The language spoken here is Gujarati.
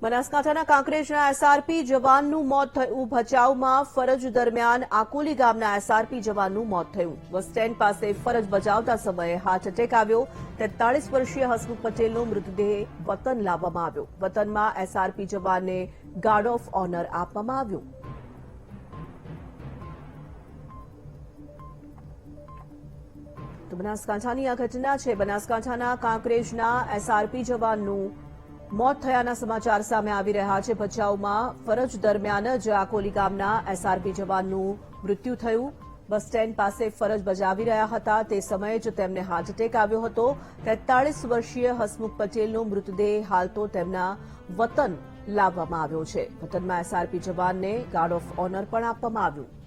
બનાસકાંઠાના કાંકરેજના એસઆરપી જવાનનું મોત થયું. ભચાઉમાં ફરજ દરમિયાન આકોલી ગામના એસઆરપી જવાનનું મોત થયું. બસ સ્ટેન્ડ પાસે ફરજ બજાવતા સમયે હાર્ટ એટેક આવ્યો. તેતાળીસ વર્ષીય હસમુખ પટેલનો મૃતદેહ વતન લાવવામાં આવ્યો. વતનમાં એસઆરપી જવાનને ગાર્ડ ઓફ ઓનર આપવામાં આવ્યું. તો બનાસકાંઠાની આ ઘટના છે. બનાસકાંઠાના કાંકરેજના એસઆરપી જવાનનું મોત થયાના સમાચાર સામે આવી રહ્યા છે. ભચાઉમાં ફરજ દરમિયાન જ આકોલી ગામના એસઆરપી જવાનનું મૃત્યુ થયું. બસ સ્ટેન્ડ પાસે ફરજ બજાવી રહ્યા હતા. તે સમયે જ તેમને હાર્ટ આવ્યો હતો. તેતાળીસ વર્ષીય હસમુખ પટેલનો મૃતદેહ હાલ તો તેમના વતન લાવવામાં આવ્યો છે. વતનમાં એસઆરપી જવાનને ગાર્ડ ઓફ ઓનર પણ આપવામાં આવ્યું.